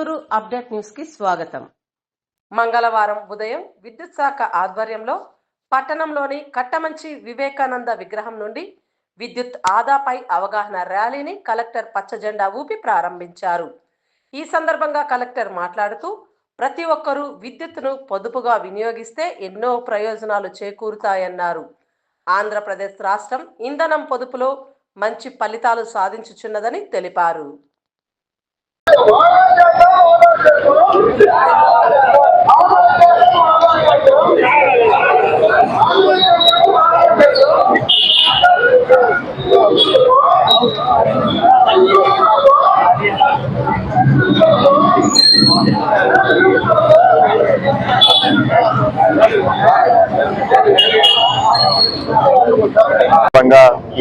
Chittoor update న్యూస్కి స్వాగతం. మంగళవారం ఉదయం విద్యుత్ శాఖ ఆధ్వర్యంలో పట్టణంలోని కట్టమంచి వివేకానంద విగ్రహం నుండి విద్యుత్ ఆదాపై అవగాహన ర్యాలీని కలెక్టర్ పచ్చజెండా ఊపి ప్రారంభించారు. ఈ సందర్భంగా కలెక్టర్ మాట్లాడుతూ ప్రతి ఒక్కరూ విద్యుత్తును పొదుపుగా వినియోగిస్తే ఎన్నో ప్రయోజనాలు చేకూరుతాయన్నారు. ఆంధ్రప్రదేశ్ రాష్ట్రం ఇంధనం పొదుపులో మంచి ఫలితాలు సాధించుచున్నదని తెలిపారు.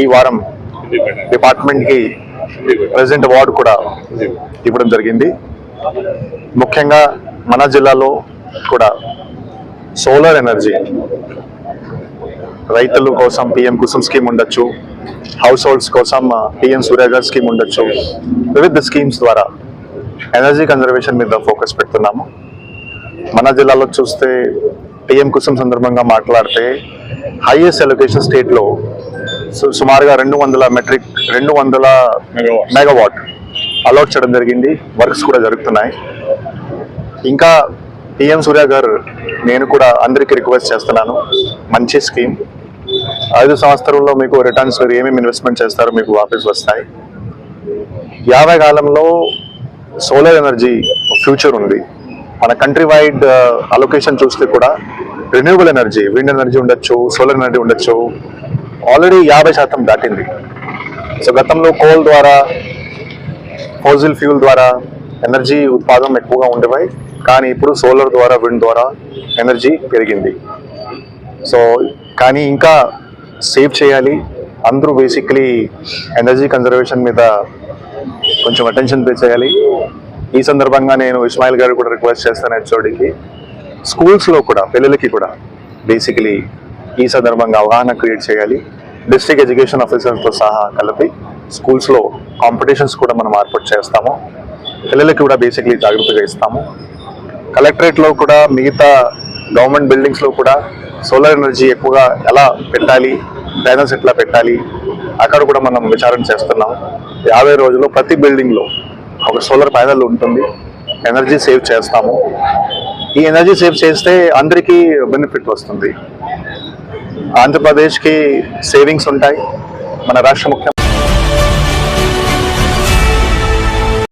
ఈ వారం డిపార్ట్మెంట్కి ప్రెసిడెంట్ అవార్డు కూడా ఇవ్వడం జరిగింది. ముఖ్యంగా మన జిల్లాలో కూడా సోలార్ ఎనర్జీ రైతుల కోసం పిఎం కుసుమ్ స్కీమ్ ఉండొచ్చు హౌస్ హోల్డ్స్ కోసం పిఎం సూర్యగర్ స్కీమ్ ఉండొచ్చు. వివిధ స్కీమ్స్ ద్వారా ఎనర్జీ కన్జర్వేషన్ మీద ఫోకస్ పెడుతున్నాము. మన జిల్లాలో చూస్తే పిఎం కుసుమ్ సందర్భంగా మాట్లాడితే హైయెస్ట్ ఎలొకేషన్ స్టేట్లో సు- సుమారుగా రెండు వందల మెట్రిక్ రెండు వందల మెగావాట్ అలాట్ చేయడం జరిగింది. వర్క్స్ కూడా జరుగుతున్నాయి. ఇంకా పిఎం సూర్య గారు నేను కూడా అందరికీ రిక్వెస్ట్ చేస్తున్నాను. మంచి స్కీమ్. ఐదు సంవత్సరంలో మీకు రిటర్న్స్ మీరు ఏమేమి ఇన్వెస్ట్మెంట్ చేస్తారో మీకు వాపస్ వస్తాయి. యాభై కాలంలో సోలార్ ఎనర్జీ ఫ్యూచర్ ఉంది. మన కంట్రీ వైడ్ అలొకేషన్ చూస్తే కూడా రెన్యూవబుల్ ఎనర్జీ విండ్ ఎనర్జీ ఉండొచ్చు సోలార్ ఎనర్జీ ఉండొచ్చు. ఆల్రెడీ యాభై శాతం దాటింది. సో గతంలో కోల్ ద్వారా ఫోజిల్ ఫ్యూల్ ద్వారా ఎనర్జీ ఉత్పాదం ఎక్కువగా ఉండేవి కానీ ఇప్పుడు సోలార్ ద్వారా విండ్ ద్వారా ఎనర్జీ పెరిగింది. సో కానీ ఇంకా సేవ్ చేయాలి. అందరూ బేసిక్లీ ఎనర్జీ కన్జర్వేషన్ మీద కొంచెం అటెన్షన్ పే చేయాలి. ఈ సందర్భంగా నేను ఇస్మాయిల్ గారు కూడా రిక్వెస్ట్ చేస్తాను హెచ్ఓడికి. స్కూల్స్లో కూడా పిల్లలకి కూడా బేసికలీ ఈ సందర్భంగా అవగాహన క్రియేట్ చేయాలి. డిస్ట్రిక్ట్ ఎడ్యుకేషన్ ఆఫీసర్తో సహా కలిపి స్కూల్స్లో కాంపిటీషన్స్ కూడా మనం ఏర్పాటు చేస్తాము. పిల్లలకి కూడా బేసిక్లీ జాగ్రత్తగా ఇస్తాము. కలెక్టరేట్లో కూడా మిగతా గవర్నమెంట్ బిల్డింగ్స్లో కూడా సోలార్ ఎనర్జీ ఎక్కువగా ఎలా పెట్టాలి బ్యానర్స్ ఎట్లా పెట్టాలి అక్కడ కూడా మనం విచారణ చేస్తున్నాం యాభై రోజుల్లో ప్రతి బిల్డింగ్లో ఒక సోలార్ ప్యానల్ ఉంటుంది. ఎనర్జీ సేవ్ చేస్తాము. ఈ ఎనర్జీ సేవ్ చేస్తే అందరికీ బెనిఫిట్ వస్తుంది. ఆంధ్రప్రదేశ్కి సేవింగ్స్ ఉంటాయి. మన రాష్ట్ర ముఖ్య